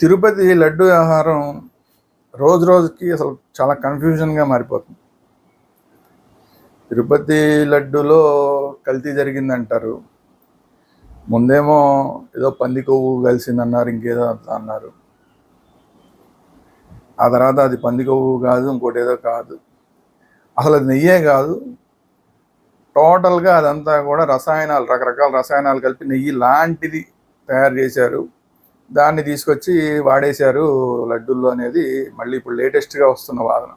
తిరుపతి లడ్డు వ్యవహారం రోజు రోజుకి అసలు చాలా కన్ఫ్యూజన్గా మారిపోతుంది. తిరుపతి లడ్డులో కల్తీ జరిగిందంటారు. ముందేమో ఏదో పంది కొవ్వు కలిసిందన్నారు ఇంకేదో అన్నారు. ఆ తర్వాత అది పంది కొవ్వు కాదు ఇంకోటి ఏదో కాదు. అసలు అది నెయ్యే కాదు. టోటల్గా అదంతా కూడా రసాయనాలు రకరకాల రసాయనాలు కలిపి నెయ్యి లాంటిది తయారు చేశారు. దాన్ని తీసుకొచ్చి వాడేశారు లడ్డూల్లో అనేది మళ్ళీ ఇప్పుడు లేటెస్ట్గా వస్తున్న వాదన.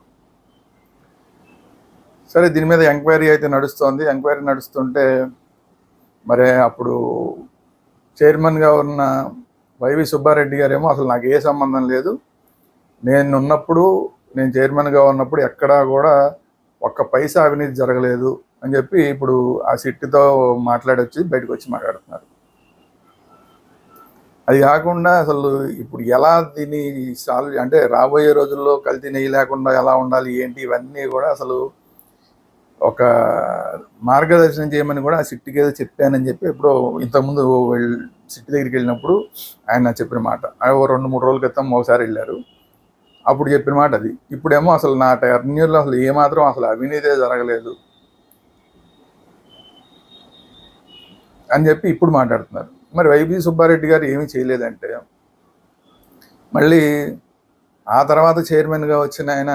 సరే దీని మీద ఎంక్వైరీ అయితే నడుస్తోంది. ఎంక్వైరీ నడుస్తుంటే మరి అప్పుడు చైర్మన్గా ఉన్న వైవి సుబ్బారెడ్డి గారేమో అసలు నాకు ఏ సంబంధం లేదు. నేను ఉన్నప్పుడు నేను చైర్మన్గా ఉన్నప్పుడు ఎక్కడా కూడా ఒక్క పైసా అవినీతి జరగలేదు అని చెప్పి ఇప్పుడు ఆ సిట్టితో మాట్లాడొచ్చి బయటకు వచ్చి మాట్లాడుతున్నారు. అది కాకుండా అసలు ఇప్పుడు ఎలా దీన్ని సాల్వ్ అంటే రాబోయే రోజుల్లో కల్తీ నెయ్యి లేకుండా ఎలా ఉండాలి ఏంటి ఇవన్నీ కూడా అసలు ఒక మార్గదర్శనం చేయమని కూడా ఆ సిట్టికి ఏదో చెప్పానని చెప్పి ఇప్పుడు ఇంతకుముందు సిట్టి దగ్గరికి వెళ్ళినప్పుడు ఆయన చెప్పిన మాట. ఓ రెండు మూడు రోజుల క్రితం ఒకసారి వెళ్ళారు. అప్పుడు చెప్పిన మాట అది. ఇప్పుడేమో అసలు నా టర్న్యూర్లో అసలు ఏమాత్రం అసలు అవినీతే జరగలేదు అని చెప్పి ఇప్పుడు మాట్లాడుతున్నారు. మరి వైబీ సుబ్బారెడ్డి గారు ఏమీ చేయలేదంటే మళ్ళీ ఆ తర్వాత చైర్మన్గా వచ్చిన ఆయన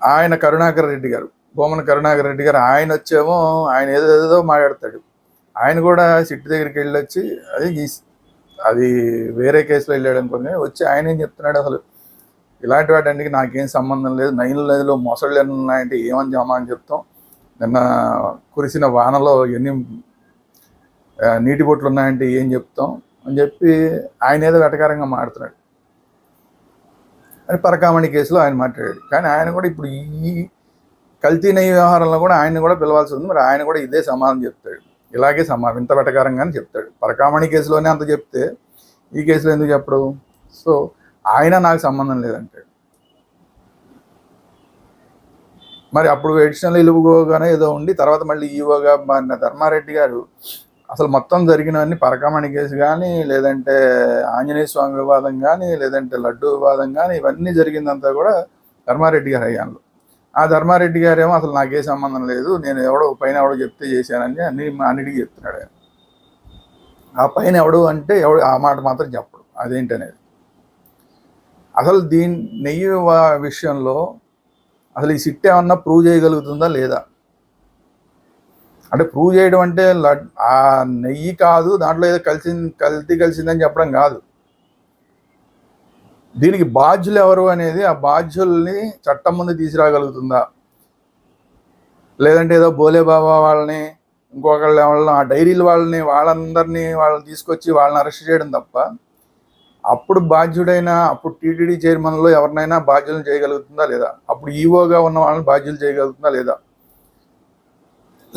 ఆయన కరుణాకర్ రెడ్డి గారు బొమ్మన కరుణాకర్ రెడ్డి గారు ఆయన వచ్చేమో ఆయన ఏదేదో మాట్లాడతాడు. ఆయన కూడా సిట్టి దగ్గరికి వెళ్ళి వచ్చి అది అది వేరే కేసులో వెళ్ళాడు అనుకోని వచ్చి ఆయన ఏం చెప్తున్నాడు అసలు? ఇలాంటి వాటికి నాకేం సంబంధం లేదు నైన్ నదిలో మొసళ్ళు ఎన్ని ఉన్నాయంటే ఏమని జామా అని చెప్తాం? నిన్న కురిసిన వానలో ఎన్ని నీటి బొట్లు ఉన్నాయంటే ఏం చెప్తాం అని చెప్పి ఆయన ఏదో వెటకారంగా మాడుతున్నాడు అని పరకామణి కేసులో ఆయన మాట్లాడాడు. కానీ ఆయన కూడా ఇప్పుడు ఈ కల్తీ నెయ్యి వ్యవహారంలో కూడా ఆయన కూడా పిలవాల్సి ఉంది. మరి ఆయన కూడా ఇదే సమాధానం చెప్తాడు. ఇలాగే సమా ఇంత వెటకారంగానే చెప్తాడు. పరకామణి కేసులోనే అంత చెప్తే ఈ కేసులో ఎందుకు చెప్పడు? సో ఆయన నాకు సంబంధం లేదంటాడు. మరి అప్పుడు ఎడిషనల్ ఇలువగానే ఏదో ఉండి తర్వాత మళ్ళీ ఈవోగా మారిన ధర్మారెడ్డి గారు అసలు మొత్తం జరిగినవన్నీ పరకామణి కేసు కానీ లేదంటే ఆంజనేయ స్వామి వివాదం కానీ లేదంటే లడ్డు వివాదం కానీ ఇవన్నీ జరిగిందంతా కూడా ధర్మారెడ్డి గారు అయ్యాను ఆ ధర్మారెడ్డి గారేమో అసలు నాకే సంబంధం లేదు నేను ఎవడో పైన ఎవడో చెప్తే చేశానని అన్ని అన్నిటికీ చెప్తున్నాడు ఆయన. ఆ పైన ఎవడు అంటే ఎవడు ఆ మాట మాత్రం చెప్పడు అదేంటనేది అసలు దీని నెయ్యి విషయంలో అసలు ఈ సిట్ ఏమన్నా ప్రూవ్ చేయగలుగుతుందా లేదా? అంటే ప్రూవ్ చేయడం అంటే లడ్- ఆ నెయ్యి కాదు దాంట్లో ఏదో కలిసి కల్తీ కలిసిందని చెప్పడం కాదు. దీనికి బాధ్యులు ఎవరు అనేది ఆ బాధ్యుల్ని చట్టం ముందు తీసుకురాగలుగుతుందా? లేదంటే ఏదో బోలే బాబా వాళ్ళని ఇంకొకళ్ళు వాళ్ళని ఆ డైరీలు వాళ్ళని వాళ్ళందరినీ వాళ్ళని తీసుకొచ్చి వాళ్ళని అరెస్ట్ చేయడం తప్ప అప్పుడు బాధ్యుడైన అప్పుడు టీటీడీ చైర్మన్లో ఎవరినైనా బాధ్యులను చేయగలుగుతుందా లేదా? అప్పుడు ఈవోగా ఉన్న వాళ్ళని బాధ్యులు చేయగలుగుతుందా లేదా?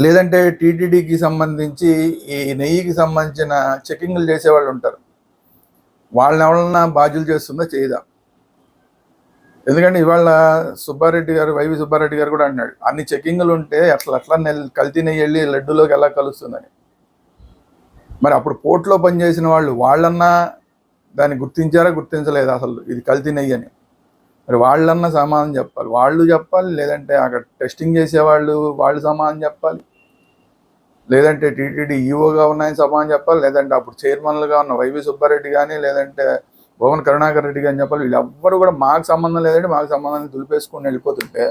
లేదంటే టీటీడీకి సంబంధించి ఈ నెయ్యికి సంబంధించిన చెకింగ్లు చేసేవాళ్ళు ఉంటారు. వాళ్ళని ఎవరన్నా బాధ్యులు చేస్తుందో? చేయదా? ఎందుకంటే ఇవాళ సుబ్బారెడ్డి గారు వైవి సుబ్బారెడ్డి గారు కూడా అన్నాడు అన్ని చెకింగ్లు ఉంటే అట్లా అట్లా నెల్ కల్తీ నెయ్యి వెళ్ళి లడ్డూలోకి ఎలా కలుస్తుందని. మరి అప్పుడు పోర్ట్లో పనిచేసిన వాళ్ళు వాళ్ళన్నా దాన్ని గుర్తించారా? గుర్తించలేదు అసలు ఇది కల్తీ నెయ్యి అని? మరి వాళ్ళన్నా సమాధానం చెప్పాలి. వాళ్ళు చెప్పాలి లేదంటే అక్కడ టెస్టింగ్ చేసేవాళ్ళు వాళ్ళు సమాధానం చెప్పాలి. లేదంటే టీటీడీ ఈఓగా ఉన్నాయని సమాధానం చెప్పాలి లేదంటే అప్పుడు చైర్మన్లుగా ఉన్న వైవి సుబ్బారెడ్డి కానీ లేదంటే భువన్ కరుణాకర్ రెడ్డి కానీ చెప్పాలి వీళ్ళెవ్వరు కూడా మాకు సంబంధం లేదంటే మాకు సంబంధం దులిపేసుకొని వెళ్ళిపోతుంటే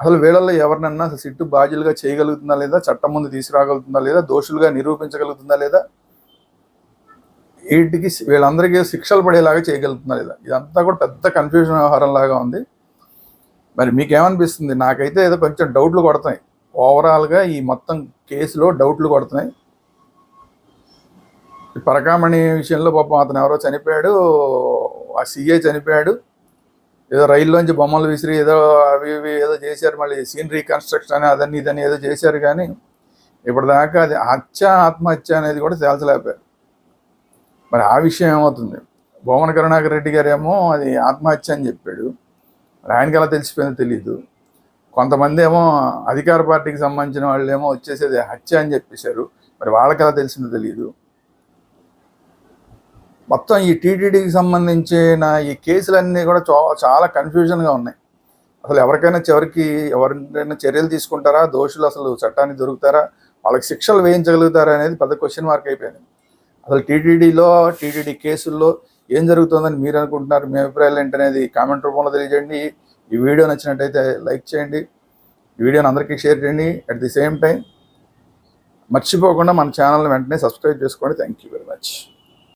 అసలు వీళ్ళల్లో ఎవరినన్నా అసలు సిట్టు బాధ్యులుగా చేయగలుగుతుందా లేదా చట్టం ముందు తీసుకురాగలుగుతుందా లేదా దోషులుగా నిరూపించగలుగుతుందా లేదా? వీటికి వీళ్ళందరికీ శిక్షలు పడేలాగా చేయగలుగుతుందా లేదా? ఇదంతా కూడా పెద్ద కన్ఫ్యూజన్ వ్యవహారం లాగా ఉంది. మరి మీకేమనిపిస్తుంది? నాకైతే ఏదో కొంచెం డౌట్లు కొడతాయి. ఓవరాల్గా ఈ మొత్తం కేసులో డౌట్లు కొడుతున్నాయి. ఈ పరకామణి విషయంలో పాపం అతను ఎవరో చనిపోయాడు ఆ సీఏ చనిపోయాడు. ఏదో రైల్లోంచి బొమ్మలు విసిరి ఏదో అవి ఇవి ఏదో చేశారు మళ్ళీ సీన్ రీకన్స్ట్రక్షన్ అని అదని ఇదని ఏదో చేశారు కానీ ఇప్పటిదాకా అది హత్య ఆత్మహత్య అనేది కూడా తేల్చలేకపోయారు. మరి ఆ విషయం ఏమవుతుంది? భువన కరుణాకర్ రెడ్డి గారు ఏమో అది ఆత్మహత్య అని చెప్పాడు. ఆయనకి ఎలా తెలిసిపోయిందో తెలియదు కొంతమంది ఏమో అధికార పార్టీకి సంబంధించిన వాళ్ళు ఏమో వచ్చేసేది హత్య అని చెప్పేశారు. మరి వాళ్ళకి ఎలా తెలిసిందో తెలియదు. మొత్తం ఈ టీటీడీకి సంబంధించిన ఈ కేసులన్నీ కూడా చో చాలా కన్ఫ్యూజన్గా ఉన్నాయి. అసలు ఎవరికైనా చివరికి ఎవరికైనా చర్యలు తీసుకుంటారా? దోషులు అసలు చట్టానికి దొరుకుతారా? వాళ్ళకి శిక్షలు వేయించగలుగుతారా అనేది పెద్ద క్వశ్చన్ మార్క్ అయిపోయింది. అసలు టీటీడీలో టీటీడీ కేసుల్లో ఏం జరుగుతుందని మీరు అనుకుంటున్నారు? మీ అభిప్రాయాలు ఏంటనేది కామెంట్ రూపంలో తెలియజేయండి. ఈ వీడియో నచ్చినట్టయితే లైక్ చేయండి. ఈ వీడియోని అందరికీ షేర్ చేయండి. అట్ ది సేమ్ టైం మర్చిపోకుండా మన ఛానల్ని వెంటనే సబ్స్క్రైబ్ చేసుకోండి. Thank you very much